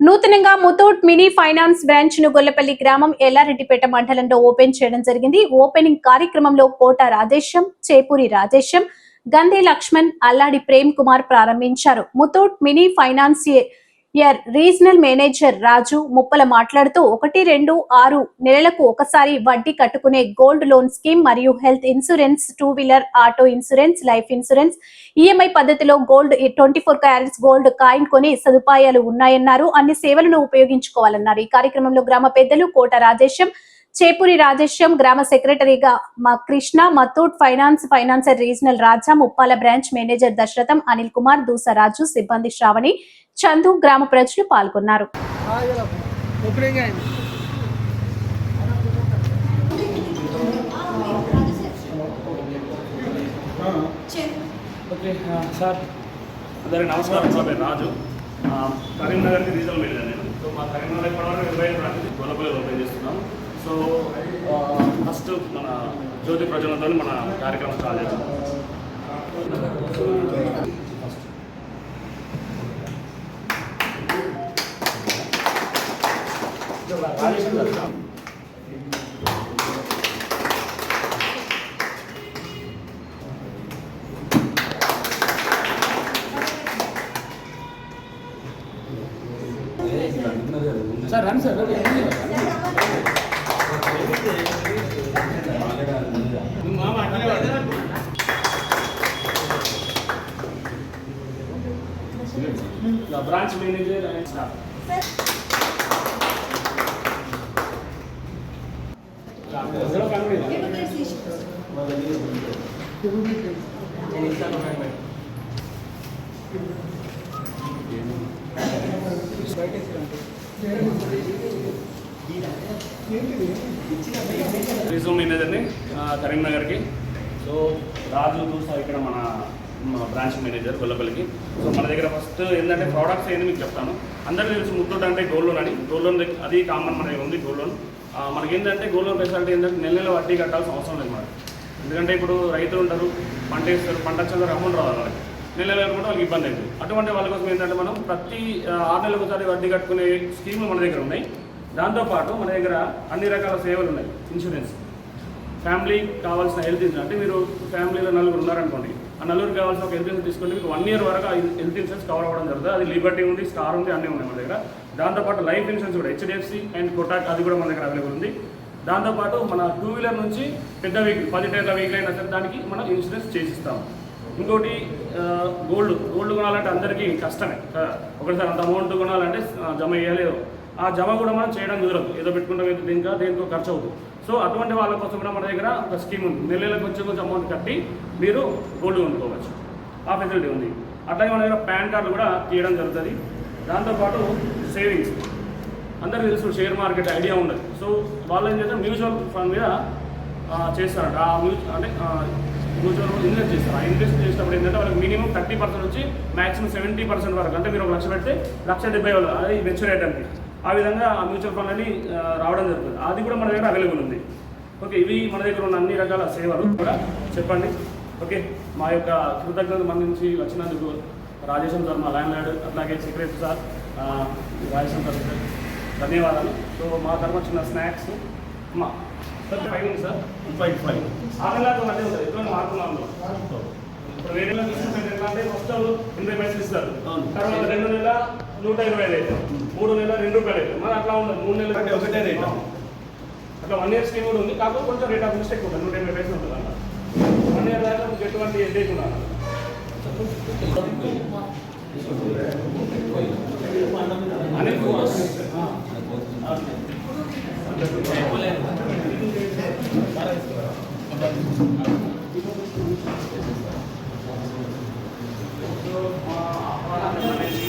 నూతనంగా Muthoot mini finance బ్రాంచ్ను గొల్లపల్లి గ్రామం ఎల్లారెడ్డిపేట మండలంలో ఓపెన్ చేయడం జరిగింది. ఓపెనింగ్ కార్యక్రమంలో కోట రాజేశం చేపూరి రాజేశం గంధే లక్ష్మణ్ అల్లాడి ప్రేమ్ కుమార్ ప్రారంభించారు. ముతూట్ మినీ ఫైనాన్స్ ఎర్ రీజనల్ మేనేజర్ రాజు ముప్పల మాట్లాడుతూ ఒకటి రెండు ఆరు నెలలకు ఒకసారి వడ్డీ కట్టుకునే గోల్డ్ లోన్ స్కీమ్ మరియు health insurance two wheeler auto insurance life insurance EMI పద్ధతిలో gold twenty four carats gold coin కొని సదుపాయాలు ఉన్నాయన్నారు. అన్ని సేవలను ఉపయోగించుకోవాలన్నారు. ఈ కార్యక్రమంలో గ్రామ పెద్దలు కోట రాజేశం చేపూరి రాజేశం గ్రామ సెక్రటరీగా మా Krishna Muthoot finance financer regional Raja Muppala branch manager Dasharatham Anil Kumar Dusaraju సిబ్బంది శ్రావణి చందు గ్రామ ప్రజలు పాల్గొన్నారు. ఓపెనింగ్ అయింది ఓకే ఆ, సార్. అందరికీ నమస్కారం. నా పేరు రాజు. కరీంనగర్కి రీజనల్ మేనేజర్ నేను. సో మా కరీంనగర్ ఇప్పటివరకు ఇరవై ఐదు బ్రాంచ్ గొల్లపల్లిలో ఓపెన్ చేస్తున్నాం సో ఫస్ట్ మన జ్యోతి ప్రజలతో మన కార్యక్రమం స్టార్ట్ చేద్దాం. సో, సార్ రండి sir The branch manager and staff. Thank you. Regional మేనేజర్ని కరీంనగర్కి. సో రాజు దూసా ఇక్కడ మన మన బ్రాంచ్ మేనేజర్ గొల్లపల్లికి. సో మన దగ్గర ఫస్ట్ ఏంటంటే ప్రోడక్ట్స్ ఏంది మీకు చెప్తాను. అందరికీ తెలుసు ముత్తూట్ అంటే గోల్డ్ లోన్ అని. గోల్డ్ లోన్ దగ్గర అది కామన్ మన ఉంది గోల్డ్ లోన్ మనకి ఏంటంటే గోల్డ్ లోన్ ఫెసిలిటీ ఏంటంటే నెల నెల వడ్డీ కట్టాల్సిన అవసరం లేదు మనకి. ఎందుకంటే ఇప్పుడు రైతులు ఉంటారు పంట వేస్తారు పంట వచ్చేందుకు అమౌంట్ రావాలి వాళ్ళకి. నెల నెల కూడా వాళ్ళకి ఇబ్బంది అవుతుంది. అటువంటి వాళ్ళ కోసం ఏంటంటే మనం ప్రతి ఆరు నెలలకు ఒకసారి వడ్డీ కట్టుకునే స్కీములు మన దగ్గర ఉన్నాయి. దాంతోపాటు మన దగ్గర అన్ని రకాల సేవలు ఉన్నాయి. ఇన్సూరెన్స్ ఫ్యామిలీ కావాల్సిన హెల్త్ ఇన్సూరెన్స్ అంటే మీరు ఫ్యామిలీలో నలుగురు ఉన్నారనుకోండి ఆ నలుగురు కావాల్సిన ఒక హెల్త్ ఇన్సూరెన్స్ తీసుకుంటే మీకు వన్ ఇయర్ వరకు హెల్త్ ఇన్సూరెన్స్ కవర్ అవ్వడం జరుగుతుంది. అది లిబర్టీ ఉంది స్టార్ ఉంది అన్నీ ఉన్నాయి మన దగ్గర. దాంతోపాటు లైఫ్ ఇన్సూరెన్స్ కూడా హెచ్డిఎఫ్సి అండ్ కొటాక్ అది కూడా మన దగ్గర అవైలబుల్ ఉంది. దాంతోపాటు మన టూ వీలర్ నుంచి పెద్ద వెహికల్ పది టైర్ల వెహికల్ అయినా సరే దానికి మనం ఇన్సూరెన్స్ చేసిస్తాం. ఇంకోటి గోల్డ్ గోల్డ్ కొనాలంటే అందరికీ కష్టమే. ఒకసారి అంత అమౌంట్ కొనాలంటే జమ చేయలేదు ఆ జమ కూడా మనం చేయడం కుదరదు. ఏదో పెట్టుకుంటాం ఏదో దీనికా దేనికో ఖర్చు అవుతుంది. సో అటువంటి వాళ్ళ కోసం కూడా మన దగ్గర ఒక స్కీమ్ ఉంది. నెల నెలకు కొంచెం కొంచెం అమౌంట్ కట్టి మీరు గోల్డ్ కొనుక్కోవచ్చు. ఆ ఫెసిలిటీ ఉంది. అట్లాగే మన దగ్గర పాన్ కార్డు కూడా తీయడం జరుగుతుంది. దాంతోపాటు సేవింగ్స్ అందరికీ తెలుసు షేర్ మార్కెట్ ఐడియా ఉండదు. సో వాళ్ళు ఏం చేస్తారు? మ్యూచువల్ ఫండ్ మీద చేస్తారంట. ఆ మ్యూచువల్ అంటే మ్యూచువల్ ఇన్వెస్ట్ చేస్తారు. ఆ ఇన్వెస్ట్ చేసినప్పుడు ఏంటంటే వాళ్ళకి మినిమం థర్టీ పర్సెంట్ వచ్చి మాక్సిమం సెవెంటీ పర్సెంట్ వరకు. అంటే మీరు ఒక లక్ష పెడితే లక్ష డెబ్బై వేలు. అది మెచ్యూరేట్ అంటే. ఆ విధంగా ఆ మ్యూచువల్ ఫండ్ అని ఆ, రావడం జరుగుతుంది. అది కూడా మన దగ్గర అవైలబుల్ ఉంది. ఓకే ఇవి మన దగ్గర ఉన్న అన్ని రకాల సేవలు కూడా చెప్పండి. ఓకే మా యొక్క కృతజ్ఞతలు మన నుంచి వచ్చినందుకు రాజేశం సార్ మా ల్యాండ్ లార్డ్ అట్లాగే సెక్రటరీ సార్ రాజేశం సార్ ధన్యవాదాలు. సో మా తరఫున చిన్న స్నాక్స్ మా సార్ ఫైవ్ ఉంది సార్. Five five. ఆగలాగా మధ్య ఉంటుంది. ఎటువంటి మార్పులు ఇప్పుడు వేరే తీసుకుంటే ఎట్లా అంటే ఫస్ట్ పైసలు ఇస్తారు. తర్వాత రెండు నెలల నూట ఇరవై ఐదు అవుతాయి మూడు నెలల రెండు రూపాయలు అవుతాయి మరి అట్లా ఉండదు. మూడు నెలలు ఒకటే రేట్. అట్లా వన్ ఇయర్ స్కీమ్ కూడా ఉంది. కాకపోతే కొంచెం రేట్ ఆఫ్ మిస్టేక్ ఉంటుంది. నూట ఎనభై పైసలు ఉంటుంది అన్న వన్ ఇయర్ దాకా మీకు ఎటువంటి హెడ్ఏక్ ఉండాలి Anil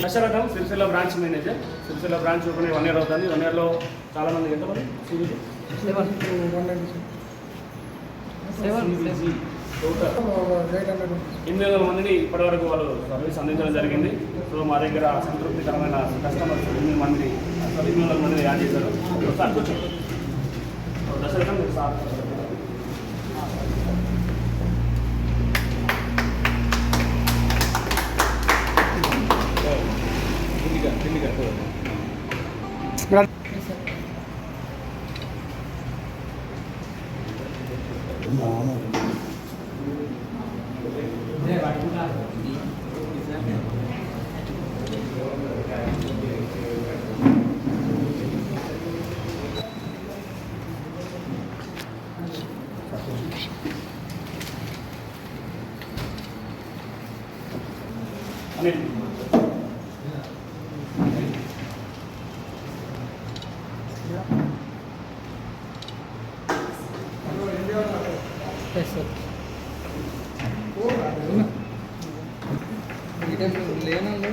Dasharatham Sircilla branch manager. Sircilla branch open one year అవుతుంది. వన్ ఇయర్లో చాలా మంది? ఎంతమంది? టోటల్. ఎనిమిది వందల మందిని ఇప్పటివరకు వాళ్ళు సర్వీస్ అందించడం జరిగింది. సో మా దగ్గర సంతృప్తికరమైన కస్టమర్స్ ఎనిమిది మందిని ఎనిమిది వందల మందిని యాడ్ చేశారు. దశరథం సార్. Amen. లేనంలో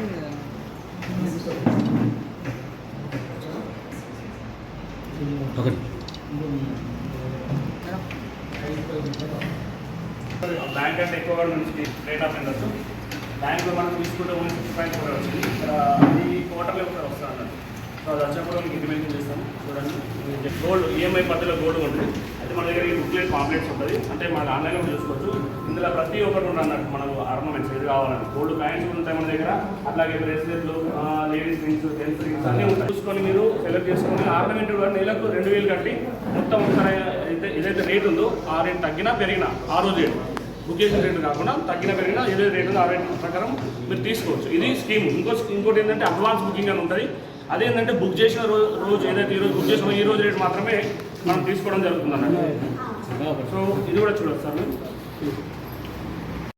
బ్యాంక్ అంటే ఎక్కువగా నుంచి రేట్ ఆఫ్ ఇంట్రెస్ట్ బ్యాంక్లో మనం తీసుకుంటే ఓన్లీ సిక్స్ పాయింట్ ఫోర్ వచ్చింది ఇక్కడ అది క్వార్టర్లీ ఒకసారి వస్తుంది అన్నట్టు. సో అది వచ్చినప్పుడు మీకు ఇంటిమేషన్ చేస్తాము చూడండి. గోల్డ్ ఈఎంఐ పద్ధతిలో గోల్డ్ ఉంటుంది అయితే మన దగ్గర ఈ బుక్లెట్ పాంప్లెట్స్ ఉంటుంది. అంటే మన ఆన్లైన్లో చూసుకోవచ్చు. ఇందులో ప్రతి ఒక్కటి ఉంటుంది అన్నట్టు మనకు ఆర్నమెంట్స్ ఏది కావాలని. గోల్డ్ కాయిన్స్ ఉంటాయి మన దగ్గర. అట్లాగే బ్రేస్లెట్లు లేడీస్ రింగ్స్ జెంట్స్ రింగ్స్ అన్నీ ఉంటాయి. చూసుకొని మీరు సెలెక్ట్ చేసుకొని ఆర్నమెంట్ కూడా నెలకు రెండు వేలు కట్టి మొత్తం ఒకసారి అయితే ఏదైతే రేట్ ఉందో ఆ రేట్ తగ్గినా పెరిగినా ఆ రోజు రేటు బుక్ చేసిన రేటు కాకుండా తగ్గిన పెరిగినా ఏదైతే రేటు ఉందో ఆ రేట్ ప్రకారం మీరు తీసుకోవచ్చు. ఇది స్కీమ్ ఇంకో ఇంకోటి ఏంటంటే అడ్వాన్స్ బుకింగ్ అని ఉంటుంది. అదేంటంటే బుక్ చేసిన రోజు రోజు ఏదైతే ఈ రోజు బుక్ చేసిన ఈ రోజు రేటు మాత్రమే మనం తీసుకోవడం జరుగుతుంది అన్నట్టు సో ఇది కూడా చూడొచ్చు సార్. మీరు